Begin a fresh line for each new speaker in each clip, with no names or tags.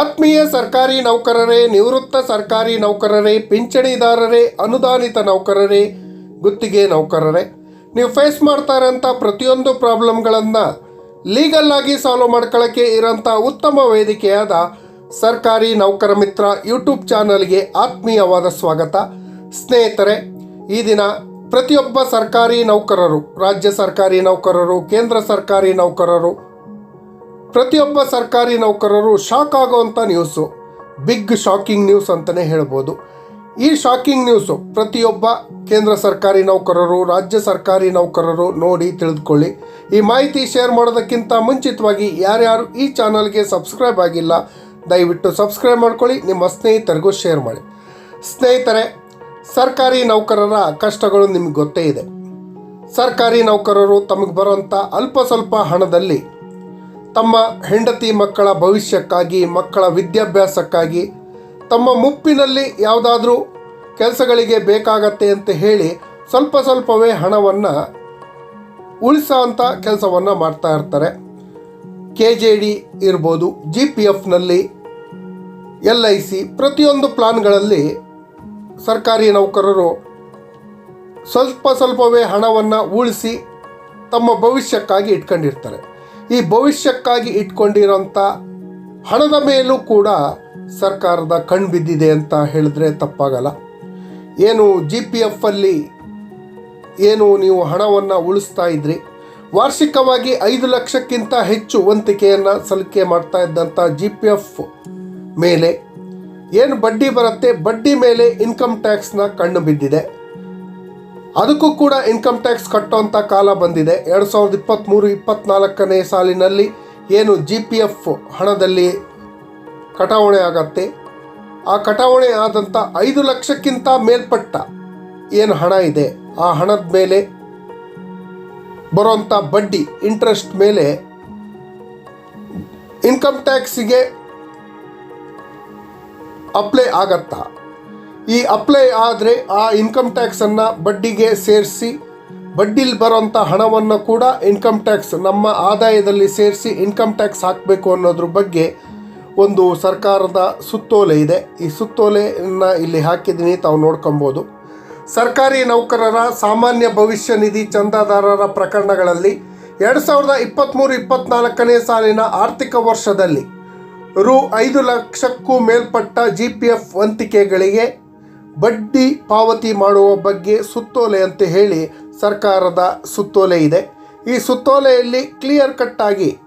ಆತ್ಮೀಯ ಸರ್ಕಾರಿ ನೌಕರರೇ, ನಿವೃತ್ತ ಸರ್ಕಾರಿ ನೌಕರರೇ, ಪಿಂಚಣಿದಾರರೇ, ಅನುದಾನಿತ ನೌಕರರೇ, ಗುತ್ತಿಗೆ ನೌಕರರೇ. ನೀವು ಫೇಸ್ ಮಾಡ್ತಾ ಇರೋಂಥ ಪ್ರತಿಯೊಂದು ಪ್ರಾಬ್ಲಮ್ಗಳನ್ನು ಲೀಗಲ್ ಆಗಿ ಸಾಲ್ವ್ ಮಾಡ್ಕೊಳ್ಳೋಕ್ಕೆ ಇರೋಂಥ ಉತ್ತಮ ವೇದಿಕೆಯಾದ ಸರ್ಕಾರಿ ನೌಕರ ಮಿತ್ರ ಯೂಟ್ಯೂಬ್ ಚಾನಲ್ಗೆ ಆತ್ಮೀಯವಾದ ಸ್ವಾಗತ. ಸ್ನೇಹಿತರೆ, ಈ ದಿನ ಪ್ರತಿಯೊಬ್ಬ ಸರ್ಕಾರಿ ನೌಕರರು, ರಾಜ್ಯ ಸರ್ಕಾರಿ ನೌಕರರು, ಕೇಂದ್ರ ಸರ್ಕಾರಿ ನೌಕರರು ಪ್ರತಿಯೊಬ್ಬ ಸರ್ಕಾರಿ ನೌಕರರು ಶಾಕ್ ಆಗುವಂಥ ನ್ಯೂಸು. ಬಿಗ್ ಶಾಕಿಂಗ್ ನ್ಯೂಸ್ ಅಂತಲೇ ಹೇಳ್ಬೋದು. ಈ ಶಾಕಿಂಗ್ ನ್ಯೂಸು ಪ್ರತಿಯೊಬ್ಬ ಕೇಂದ್ರ ಸರ್ಕಾರಿ ನೌಕರರು, ರಾಜ್ಯ ಸರ್ಕಾರಿ ನೌಕರರು ನೋಡಿ ತಿಳಿದುಕೊಳ್ಳಿ. ಈ ಮಾಹಿತಿ ಶೇರ್ ಮಾಡೋದಕ್ಕಿಂತ ಮುಂಚಿತವಾಗಿ ಯಾರ್ಯಾರು ಈ ಚಾನಲ್ಗೆ ಸಬ್ಸ್ಕ್ರೈಬ್ ಆಗಿಲ್ಲ, ದಯವಿಟ್ಟು ಸಬ್ಸ್ಕ್ರೈಬ್ ಮಾಡ್ಕೊಳ್ಳಿ, ನಿಮ್ಮ ಸ್ನೇಹಿತರಿಗೂ ಶೇರ್ ಮಾಡಿ. ಸ್ನೇಹಿತರೆ, ಸರ್ಕಾರಿ ನೌಕರರ ಕಷ್ಟಗಳು ನಿಮಗೆ ಗೊತ್ತೇ ಇದೆ. ಸರ್ಕಾರಿ ನೌಕರರು ತಮಗೆ ಬರೋಂಥ ಅಲ್ಪ ಸ್ವಲ್ಪ ಹಣದಲ್ಲಿ ತಮ್ಮ ಹೆಂಡತಿ ಮಕ್ಕಳ ಭವಿಷ್ಯಕ್ಕಾಗಿ, ಮಕ್ಕಳ ವಿದ್ಯಾಭ್ಯಾಸಕ್ಕಾಗಿ, ತಮ್ಮ ಮುಪ್ಪಿನಲ್ಲಿ ಯಾವುದಾದ್ರೂ ಕೆಲಸಗಳಿಗೆ ಬೇಕಾಗತ್ತೆ ಅಂತ ಹೇಳಿ ಸ್ವಲ್ಪ ಸ್ವಲ್ಪವೇ ಹಣವನ್ನು ಉಳಿಸೋವಂಥ ಕೆಲಸವನ್ನು ಮಾಡ್ತಾ ಇರ್ತಾರೆ. ಕೆ ಜೆ ಡಿ ಇರ್ಬೋದು, ಜಿ ಪಿ ಎಫ್ನಲ್ಲಿ ಎಲ್ ಐ ಸಿ ಪ್ರತಿಯೊಂದು ಪ್ಲಾನ್ಗಳಲ್ಲಿ ಸರ್ಕಾರಿ ನೌಕರರು ಸ್ವಲ್ಪ ಸ್ವಲ್ಪವೇ ಹಣವನ್ನು ಉಳಿಸಿ ತಮ್ಮ ಭವಿಷ್ಯಕ್ಕಾಗಿ ಇಟ್ಕೊಂಡಿರ್ತಾರೆ. ಈ ಭವಿಷ್ಯಕ್ಕಾಗಿ ಇಟ್ಕೊಂಡಿರೋಂಥ ಹಣದ ಮೇಲೂ ಕೂಡ ಸರ್ಕಾರದ ಕಣ್ಣು ಬಿದ್ದಿದೆ ಅಂತ ಹೇಳಿದ್ರೆ ತಪ್ಪಾಗಲ್ಲ. ಏನು ಜಿ ಪಿ ಎಫಲ್ಲಿ ಏನು ನೀವು ಹಣವನ್ನು ಉಳಿಸ್ತಾ ಇದ್ರಿ? ವಾರ್ಷಿಕವಾಗಿ ಐದು ಲಕ್ಷಕ್ಕಿಂತ ಹೆಚ್ಚು ವಂತಿಕೆಯನ್ನು ಸಲ್ಲಿಕೆ ಮಾಡ್ತಾ ಇದ್ದಂಥ ಜಿ ಪಿ ಎಫ್ ಮೇಲೆ ಏನು ಬಡ್ಡಿ ಬರುತ್ತೆ? ಬಡ್ಡಿ ಮೇಲೆ ಇನ್ಕಮ್ ಟ್ಯಾಕ್ಸ್ನ ಕಣ್ಣು ಬಿದ್ದಿದೆ. ಅದಕ್ಕೂ ಕೂಡ ಇನ್ಕಮ್ ಟ್ಯಾಕ್ಸ್ ಕಟ್ಟುವಂಥ ಕಾಲ ಬಂದಿದೆ. ಎರಡು ಸಾವಿರದ ಇಪ್ಪತ್ತ್ಮೂರು ಇಪ್ಪತ್ತ್ನಾಲ್ಕನೇ ಸಾಲಿನಲ್ಲಿ ಏನು ಜಿ ಪಿ ಎಫ್ ಹಣದಲ್ಲಿ ಕಟಾವಣೆ ಆಗತ್ತೆ? ಆ ಕಟಾವಣೆ ಆದಂಥ ಐದು ಲಕ್ಷಕ್ಕಿಂತ ಮೇಲ್ಪಟ್ಟ ಏನು ಹಣ ಇದೆ? ಆ ಹಣದ ಮೇಲೆ ಬರುವಂಥ ಬಡ್ಡಿ ಇಂಟ್ರೆಸ್ಟ್ ಮೇಲೆ ಇನ್ಕಮ್ ಟ್ಯಾಕ್ಸಿಗೆ ಅಪ್ಲೈ ಆಗತ್ತಾ? ಈ ಅಪ್ಲೈ ಆದರೆ ಆ ಇನ್ಕಮ್ ಟ್ಯಾಕ್ಸನ್ನು ಬಡ್ಡಿಗೆ ಸೇರಿಸಿ, ಬಡ್ಡಿಲಿ ಬರೋಂಥ ಹಣವನ್ನು ಕೂಡ ಇನ್ಕಮ್ ಟ್ಯಾಕ್ಸ್ ನಮ್ಮ ಆದಾಯದಲ್ಲಿ ಸೇರಿಸಿ ಇನ್ಕಮ್ ಟ್ಯಾಕ್ಸ್ ಹಾಕಬೇಕು ಅನ್ನೋದ್ರ ಬಗ್ಗೆ ಒಂದು ಸರ್ಕಾರದ ಸುತ್ತೋಲೆ ಇದೆ. ಈ ಸುತ್ತೋಲೆಯನ್ನು ಇಲ್ಲಿ ಹಾಕಿದ್ದೀನಿ, ತಾವು ನೋಡ್ಕೊಬೋದು. ಸರ್ಕಾರಿ ನೌಕರರ ಸಾಮಾನ್ಯ ಭವಿಷ್ಯ ನಿಧಿ ಚಂದಾದಾರರ ಪ್ರಕರಣಗಳಲ್ಲಿ ಎರಡು ಸಾವಿರದ ಇಪ್ಪತ್ತ್ಮೂರು ಇಪ್ಪತ್ತ್ನಾಲ್ಕನೇ ಸಾಲಿನ ಆರ್ಥಿಕ ವರ್ಷದಲ್ಲಿ ರು ಐದು ಲಕ್ಷಕ್ಕೂ ಮೇಲ್ಪಟ್ಟ ಜಿ ಪಿ ಎಫ್ ವಂತಿಕೆಗಳಿಗೆ ಬಡ್ಡಿ ಪಾವತಿ ಮಾಡುವ ಬಗ್ಗೆ ಸುತ್ತೋಲೆ ಅಂತ ಹೇಳಿ ಸರ್ಕಾರದ ಸುತ್ತೋಲೆ ಇದೆ. ಈ ಸುತ್ತೋಲೆಯಲ್ಲಿ ಕ್ಲಿಯರ್ ಕಟ್ಟಾಗಿ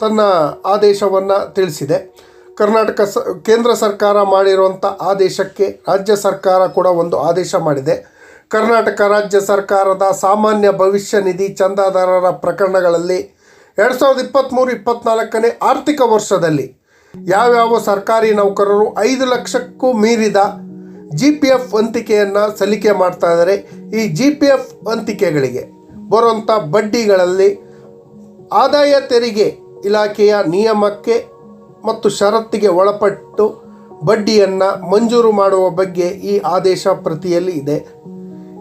ತನ್ನ ಆದೇಶವನ್ನು ತಿಳಿಸಿದೆ. ಕರ್ನಾಟಕ ಸ, ಕೇಂದ್ರ ಸರ್ಕಾರ ಮಾಡಿರುವಂಥ ಆದೇಶಕ್ಕೆ ರಾಜ್ಯ ಸರ್ಕಾರ ಕೂಡ ಒಂದು ಆದೇಶ ಮಾಡಿದೆ. ಕರ್ನಾಟಕ ರಾಜ್ಯ ಸರ್ಕಾರದ ಸಾಮಾನ್ಯ ಭವಿಷ್ಯ ನಿಧಿ ಚಂದಾದಾರರ ಪ್ರಕರಣಗಳಲ್ಲಿ ಎರಡು ಸಾವಿರದ ಇಪ್ಪತ್ತ್ಮೂರು ಇಪ್ಪತ್ತ್ನಾಲ್ಕನೇ ಆರ್ಥಿಕ ವರ್ಷದಲ್ಲಿ ಯಾವ್ಯಾವ ಸರ್ಕಾರಿ ನೌಕರರು ಐದು ಲಕ್ಷಕ್ಕೂ ಮೀರಿದ ಜಿ ಪಿ ಎಫ್ ವಂತಿಕೆಯನ್ನು ಸಲ್ಲಿಕೆ ಮಾಡ್ತಾ ಇದ್ದಾರೆ ಈ ಜಿ ಪಿ ಎಫ್ ವಂತಿಕೆಗಳಿಗೆ ಬರುವಂಥ ಬಡ್ಡಿಗಳಲ್ಲಿ ಆದಾಯ ತೆರಿಗೆ ಇಲಾಖೆಯ ನಿಯಮಕ್ಕೆ ಮತ್ತು ಷರತ್ತಿಗೆ ಒಳಪಟ್ಟು ಬಡ್ಡಿಯನ್ನು ಮಂಜೂರು ಮಾಡುವ ಬಗ್ಗೆ ಈ ಆದೇಶ ಪ್ರತಿಯಲ್ಲಿ ಇದೆ.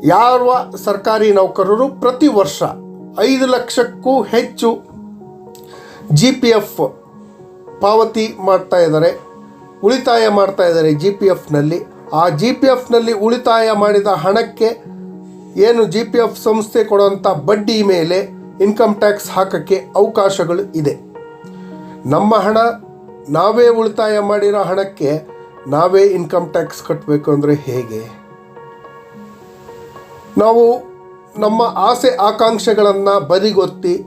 ಯಾವ ಸರ್ಕಾರಿ ನೌಕರರು ಪ್ರತಿ ವರ್ಷ ಐದು ಲಕ್ಷಕ್ಕೂ ಹೆಚ್ಚು ಜಿ ಪಿ ಎಫ್ ಪಾವತಿ ಮಾಡ್ತಾ ಇದ್ದಾರೆ ಉಳಿತಾಯ ಮಾಡ್ತಾ ಇದ್ದಾರೆ ಜಿ ಪಿ ಎಫ್ನಲ್ಲಿ ಆ ಜಿ ಪಿ ಎಫ್ನಲ್ಲಿ ಉಳಿತಾಯ ಮಾಡಿದ ಹಣಕ್ಕೆ ಏನು ಜಿ ಪಿ ಎಫ್ ಸಂಸ್ಥೆ ಕೊಡುವಂಥ ಬಡ್ಡಿ ಮೇಲೆ ಇನ್ಕಮ್ ಟ್ಯಾಕ್ಸ್ ಹಾಕೋಕ್ಕೆ ಅವಕಾಶಗಳು ಇದೆ. ನಮ್ಮ ಹಣ ನಾವೇ ಉಳಿತಾಯ ಮಾಡಿರೋ ಹಣಕ್ಕೆ ನಾವೇ ಇನ್ಕಮ್ ಟ್ಯಾಕ್ಸ್ ಕಟ್ಟಬೇಕು ಅಂದರೆ ಹೇಗೆ? ನಾವು ನಮ್ಮ ಆಸೆ ಆಕಾಂಕ್ಷೆಗಳನ್ನು ಬದಿಗೊತ್ತಿ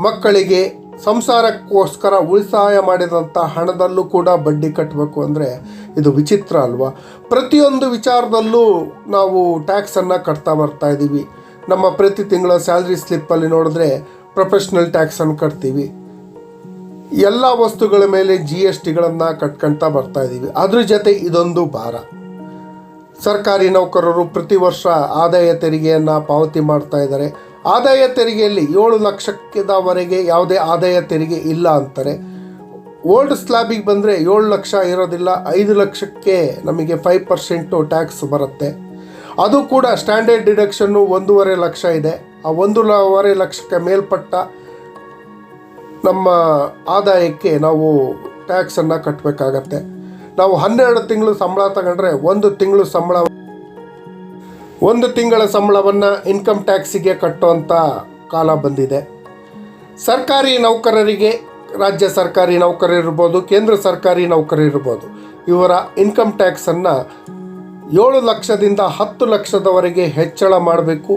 ಮಕ್ಕಳಿಗೆ ಸಂಸಾರಕ್ಕೋಸ್ಕರ ಉಳಿತಾಯ ಮಾಡಿದಂಥ ಹಣದಲ್ಲೂ ಕೂಡ ಬಡ್ಡಿ ಕಟ್ಟಬೇಕು ಅಂದರೆ ಇದು ವಿಚಿತ್ರ ಅಲ್ವಾ? ಪ್ರತಿಯೊಂದು ವಿಚಾರದಲ್ಲೂ ನಾವು ಟ್ಯಾಕ್ಸನ್ನು ಕಟ್ತಾ ಬರ್ತಾ ಇದ್ದೀವಿ ನಮ್ಮ ಪ್ರತಿ ತಿಂಗಳ ಸ್ಯಾಲ್ರಿ ಸ್ಲಿಪ್ಪಲ್ಲಿ ನೋಡಿದ್ರೆ ಪ್ರೊಫೆಷ್ನಲ್ ಟ್ಯಾಕ್ಸನ್ನು ಕಟ್ತೀವಿ. ಎಲ್ಲ ವಸ್ತುಗಳ ಮೇಲೆ ಜಿ ಎಸ್ ಟಿಗಳನ್ನು ಕಟ್ಕೊಳ್ತಾ ಬರ್ತಾ ಇದ್ದೀವಿ ಅದ್ರ ಜೊತೆ ಇದೊಂದು ಭಾರ. ಸರ್ಕಾರಿ ನೌಕರರು ಪ್ರತಿ ವರ್ಷ ಆದಾಯ ತೆರಿಗೆಯನ್ನು ಪಾವತಿ ಮಾಡ್ತಾ ಇದ್ದಾರೆ. ಆದಾಯ ತೆರಿಗೆಯಲ್ಲಿ ಏಳು ಲಕ್ಷದವರೆಗೆ ಯಾವುದೇ ಆದಾಯ ತೆರಿಗೆ ಇಲ್ಲ ಅಂತಾರೆ. ಓಲ್ಡ್ ಸ್ಲ್ಯಾಬಿಗೆ ಬಂದರೆ ಏಳು ಲಕ್ಷ ಇರೋದಿಲ್ಲ, ಐದು ಲಕ್ಷಕ್ಕೆ ನಮಗೆ ಫೈವ್ ಪರ್ಸೆಂಟು ಟ್ಯಾಕ್ಸ್ ಬರುತ್ತೆ. ಅದು ಕೂಡ ಸ್ಟ್ಯಾಂಡರ್ಡ್ ಡಿಡಕ್ಷನ್ನು ಒಂದೂವರೆ ಲಕ್ಷ ಇದೆ. ಆ ಒಂದೂವರೆ ಲಕ್ಷಕ್ಕೆ ಮೇಲ್ಪಟ್ಟ ನಮ್ಮ ಆದಾಯಕ್ಕೆ ನಾವು ಟ್ಯಾಕ್ಸನ್ನು ಕಟ್ಟಬೇಕಾಗತ್ತೆ ನಾವು ಹನ್ನೆರಡು ತಿಂಗಳು ಸಂಬಳ ತಗೊಂಡ್ರೆ ಒಂದು ತಿಂಗಳು ಸಂಬಳ ಒಂದು ತಿಂಗಳ ಸಂಬಳವನ್ನು ಇನ್ಕಮ್ ಟ್ಯಾಕ್ಸಿಗೆ ಕಟ್ಟುವಂಥ ಕಾಲ ಬಂದಿದೆ. ಸರ್ಕಾರಿ ನೌಕರರಿಗೆ, ರಾಜ್ಯ ಸರ್ಕಾರಿ ನೌಕರರಿರ್ಬೋದು ಕೇಂದ್ರ ಸರ್ಕಾರಿ ನೌಕರರಿರ್ಬೋದು ಇವರ ಇನ್ಕಮ್ ಟ್ಯಾಕ್ಸನ್ನು ಏಳು ಲಕ್ಷದಿಂದ ಹತ್ತು ಲಕ್ಷದವರೆಗೆ ಹೆಚ್ಚಳ ಮಾಡಬೇಕು.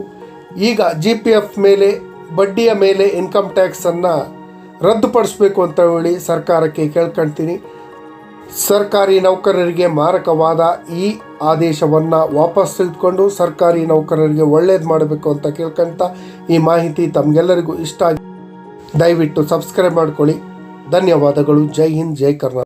ಈಗ ಜಿ ಪಿ ಎಫ್ ಮೇಲೆ, ಬಡ್ಡಿಯ ಮೇಲೆ ಇನ್ಕಮ್ ಟ್ಯಾಕ್ಸನ್ನು ರದ್ದುಪಡಿಸಬೇಕು ಅಂತ ಹೇಳಿ ಸರ್ಕಾರಕ್ಕೆ ಕೇಳ್ಕೊಳ್ತೀನಿ ಸರ್ಕಾರಿ ನೌಕರರಿಗೆ ಮಾರಕವಾದ ಈ ಆದೇಶವನ್ನು ವಾಪಸ್ ತೆಗೆದುಕೊಂಡು ಸರ್ಕಾರಿ ನೌಕರರಿಗೆ ಒಳ್ಳೇದು ಮಾಡಬೇಕು ಅಂತ ಕೇಳ್ಕೊಂತ ಈ ಮಾಹಿತಿ ತಮಗೆಲ್ಲರಿಗೂ ಇಷ್ಟ ಆಗಿ ದಯವಿಟ್ಟು ಸಬ್ಸ್ಕ್ರೈಬ್ ಮಾಡ್ಕೊಳ್ಳಿ. ಧನ್ಯವಾದಗಳು. ಜೈ ಹಿಂದ್, ಜೈ ಕರ್ನಾಟಕ.